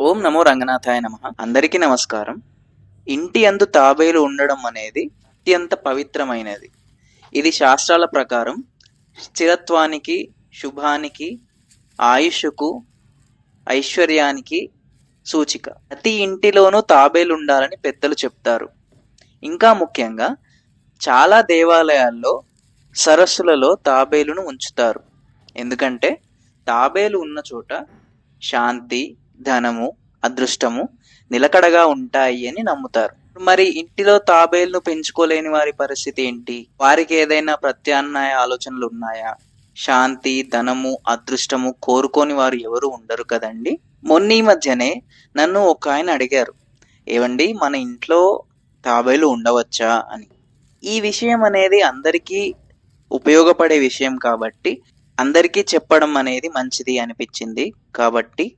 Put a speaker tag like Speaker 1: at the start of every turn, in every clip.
Speaker 1: ఓం నమో రంగనాథాయ నమ. అందరికీ నమస్కారం. ఇంటి అందు తాబేలు ఉండడం అనేది అత్యంత పవిత్రమైనది. ఇది శాస్త్రాల ప్రకారం స్థిరత్వానికి శుభానికి ఆయుష్కు ఐశ్వర్యానికి సూచిక. ప్రతి ఇంటిలోనూ తాబేలు ఉండాలని పెద్దలు చెప్తారు. ఇంకా ముఖ్యంగా చాలా దేవాలయాల్లో సరస్సులలో తాబేలును ఉంచుతారు. ఎందుకంటే తాబేలు ఉన్న చోట శాంతి ధనము అదృష్టము నిలకడగా ఉంటాయి అని నమ్ముతారు. మరి ఇంటిలో తాబేలును పెంచుకోలేని వారి పరిస్థితి ఏంటి? వారికి ఏదైనా ప్రత్యామ్నాయ ఆలోచనలు ఉన్నాయా? శాంతి ధనము అదృష్టము కోరుకోని వారు ఎవరు ఉండరు కదండి? మొన్న ఈ మధ్యనే నన్ను ఒక ఆయన అడిగారు ఏవండి మన ఇంట్లో తాబేలు ఉండవచ్చా? అని. ఈ విషయం అనేది అందరికీ ఉపయోగపడే విషయం కాబట్టి అందరికీ చెప్పడం అనేది మంచిది అనిపించింది కాబట్టి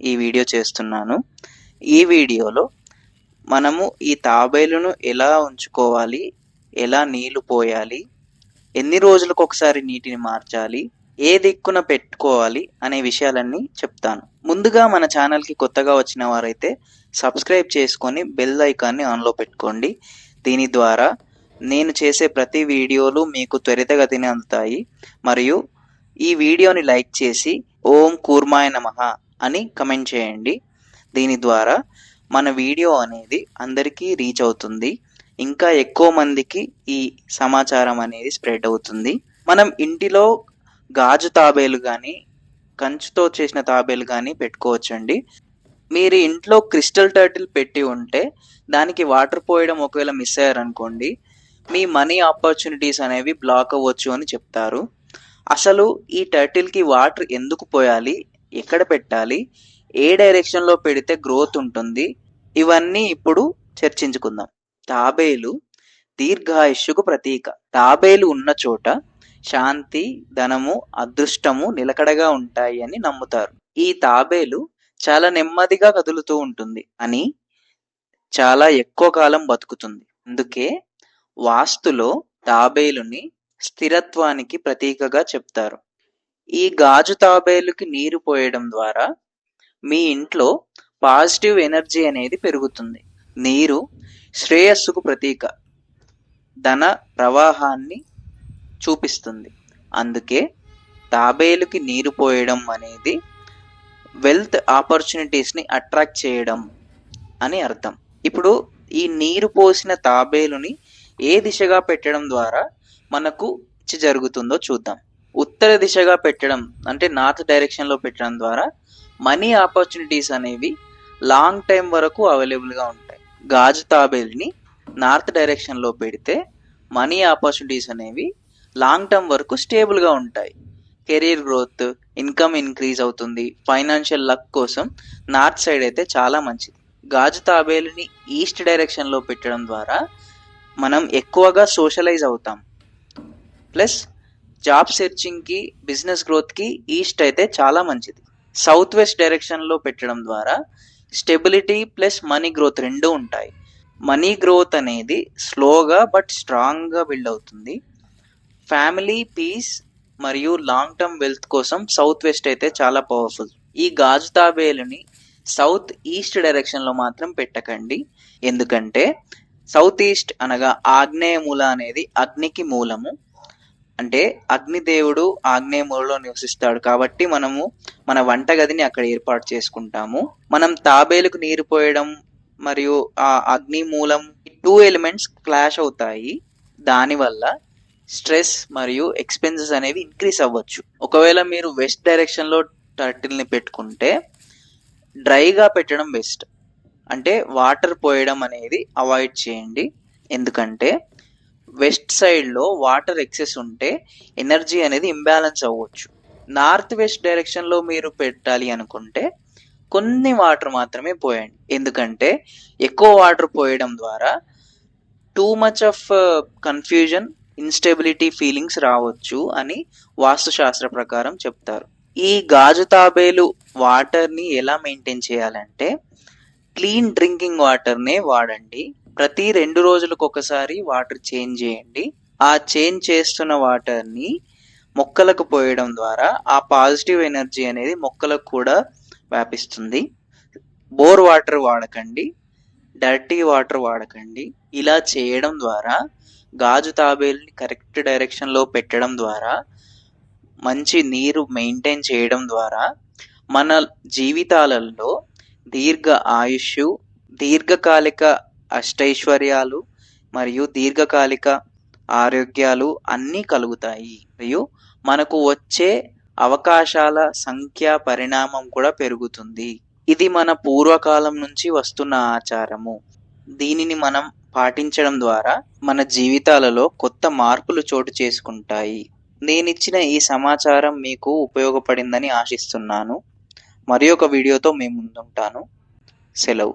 Speaker 1: ఈ వీడియో చేస్తున్నాను. ఈ వీడియోలో మనము ఈ తాబేలును ఎలా ఉంచుకోవాలి ఎలా నీళ్ళు పోయాలి ఎన్ని రోజులకు ఒకసారి నీటిని మార్చాలి ఏ దిక్కున పెట్టుకోవాలి అనే విషయాలన్నీ చెప్తాను. ముందుగా మన ఛానల్కి కొత్తగా వచ్చిన వారైతే సబ్స్క్రైబ్ చేసుకొని బెల్ ఐకాన్ని ఆన్లో పెట్టుకోండి. దీని ద్వారా నేను చేసే ప్రతి వీడియోలు మీకు త్వరితగతిని అందుతాయి. మరియు ఈ వీడియోని లైక్ చేసి ఓం కూర్మాయ నమః అని కమెంట్ చేయండి. దీని ద్వారా మన వీడియో అనేది అందరికీ రీచ్ అవుతుంది. ఇంకా ఎక్కువ మందికి ఈ సమాచారం అనేది స్ప్రెడ్ అవుతుంది. మనం ఇంటిలో గాజు తాబేలు కానీ కంచుతో చేసిన తాబేలు కానీ పెట్టుకోవచ్చండి. మీరు ఇంట్లో క్రిస్టల్ టర్టిల్ పెట్టి ఉంటే దానికి వాటర్ పోయడం ఒకవేళ మిస్ అయ్యారనుకోండి మీ మనీ ఆపర్చునిటీస్ అనేవి బ్లాక్ అవ్వచ్చు అని చెప్తారు. అసలు ఈ టర్టిల్కి వాటర్ ఎందుకు పోయాలి? ఎక్కడ పెట్టాలి. ఏ డైరెక్షన్లో పెడితే గ్రోత్ ఉంటుంది? ఇవన్నీ ఇప్పుడు చర్చించుకుందాం. తాబేలు దీర్ఘాయుష్యుకు ప్రతీక. తాబేలు ఉన్న చోట శాంతి ధనము అదృష్టము నిలకడగా ఉంటాయి అని నమ్ముతారు. ఈ తాబేలు చాలా నెమ్మదిగా కదులుతూ ఉంటుంది అని చాలా ఎక్కువ కాలం బతుకుతుంది. అందుకే వాస్తులో తాబేలుని స్థిరత్వానికి ప్రతీకగా చెప్తారు. ఈ గాజు తాబేలుకి నీరు పోయడం ద్వారా మీ ఇంట్లో పాజిటివ్ ఎనర్జీ అనేది పెరుగుతుంది. నీరు శ్రేయస్సుకు ప్రతీక. ధన ప్రవాహాన్ని చూపిస్తుంది. అందుకే తాబేలుకి నీరు పోయడం అనేది వెల్త్ ఆపర్చునిటీస్ని అట్రాక్ట్ చేయడం అని అర్థం. ఇప్పుడు ఈ నీరు పోసిన తాబేలుని ఏ దిశగా పెట్టడం ద్వారా మనకు జరుగుతుందో చూద్దాం. ఉత్తర దిశగా పెట్టడం అంటే నార్త్ డైరెక్షన్లో పెట్టడం ద్వారా మనీ ఆపర్చునిటీస్ అనేవి లాంగ్ టైం వరకు అవైలబుల్గా ఉంటాయి. గాజు తాబేల్ని నార్త్ డైరెక్షన్లో పెడితే మనీ ఆపర్చునిటీస్ అనేవి లాంగ్ టర్మ్ వరకు స్టేబుల్గా ఉంటాయి. కెరీర్ గ్రోత్ ఇన్కమ్ ఇంక్రీజ్ అవుతుంది. ఫైనాన్షియల్ లక్ కోసం నార్త్ సైడ్ అయితే చాలా మంచిది. గాజు తాబేలుని ఈస్ట్ డైరెక్షన్లో పెట్టడం ద్వారా మనం ఎక్కువగా సోషలైజ్ అవుతాం. ప్లస్ జాబ్ సెర్చింగ్కి బిజినెస్ గ్రోత్కి ఈస్ట్ అయితే చాలా మంచిది. సౌత్ వెస్ట్ డైరెక్షన్లో పెట్టడం ద్వారా స్టెబిలిటీ ప్లస్ మనీ గ్రోత్ రెండు ఉంటాయి. మనీ గ్రోత్ అనేది స్లోగా బట్ స్ట్రాంగ్గా బిల్డ్ అవుతుంది. ఫ్యామిలీ పీస్ మరియు లాంగ్ టర్మ్ వెల్త్ కోసం సౌత్ వెస్ట్ అయితే చాలా పవర్ఫుల్. ఈ గాజు తాబేలుని సౌత్ ఈస్ట్ డైరెక్షన్లో మాత్రం పెట్టకండి. ఎందుకంటే సౌత్ ఈస్ట్ అనగా ఆగ్నేయ మూల అనేది అగ్నికి మూలము. అంటే అగ్నిదేవుడు ఆగ్నేయమూలలో నివసిస్తాడు కాబట్టి మనము మన వంటగదిని అక్కడ ఏర్పాటు చేసుకుంటాము. మనం తాబేలుకు నీరు పోయడం మరియు ఆ అగ్ని మూలం టూ ఎలిమెంట్స్ క్లాష్ అవుతాయి. దానివల్ల స్ట్రెస్ మరియు ఎక్స్పెన్సెస్ అనేవి ఇంక్రీస్ అవ్వచ్చు. ఒకవేళ మీరు వెస్ట్ డైరెక్షన్లో టర్టిల్ని పెట్టుకుంటే డ్రైగా పెట్టడం బెస్ట్ అంటే వాటర్ పోయడం అనేది అవాయిడ్ చేయండి. ఎందుకంటే వెస్ట్ సైడ్లో వాటర్ ఎక్సెస్ ఉంటే ఎనర్జీ అనేది ఇంబ్యాలెన్స్ అవ్వచ్చు. నార్త్ వెస్ట్ డైరెక్షన్లో మీరు పెట్టాలి అనుకుంటే కొన్ని వాటర్ మాత్రమే పోయండి. ఎందుకంటే ఎక్కువ వాటర్ పోయడం ద్వారా too much of confusion instability feelings రావచ్చు అని వాస్తుశాస్త్ర ప్రకారం చెప్తారు. ఈ గాజు తాబేలు వాటర్ని ఎలా మెయింటైన్ చేయాలంటే క్లీన్ డ్రింకింగ్ వాటర్నే వాడండి. ప్రతి రెండు రోజులకు ఒకసారి వాటర్ చేంజ్ చేయండి. ఆ చేంజ్ చేస్తున్న వాటర్ని మొక్కలకు పోయడం ద్వారా ఆ పాజిటివ్ ఎనర్జీ అనేది మొక్కలకు కూడా వ్యాపిస్తుంది. బోర్ వాటర్ వాడకండి. డర్టీ వాటర్ వాడకండి. ఇలా చేయడం ద్వారా గాజు తాబేలుని కరెక్ట్ డైరెక్షన్లో పెట్టడం ద్వారా మంచి నీరు మెయింటైన్ చేయడం ద్వారా మన జీవితాలలో దీర్ఘ ఆయుష్ దీర్ఘకాలిక అష్టైశ్వర్యాలు మరియు దీర్ఘకాలిక ఆరోగ్యాలు అన్నీ కలుగుతాయి. మరియు మనకు వచ్చే అవకాశాల సంఖ్య పరిణామం కూడా పెరుగుతుంది. ఇది మన పూర్వకాలం నుంచి వస్తున్న ఆచారము. దీనిని మనం పాటించడం ద్వారా మన జీవితాలలో కొత్త మార్పులు చోటు చేసుకుంటాయి. నేనిచ్చిన ఈ సమాచారం మీకు ఉపయోగపడిందని ఆశిస్తున్నాను. మరి ఒక వీడియోతో మేము ముందుంటాను. సెలవు.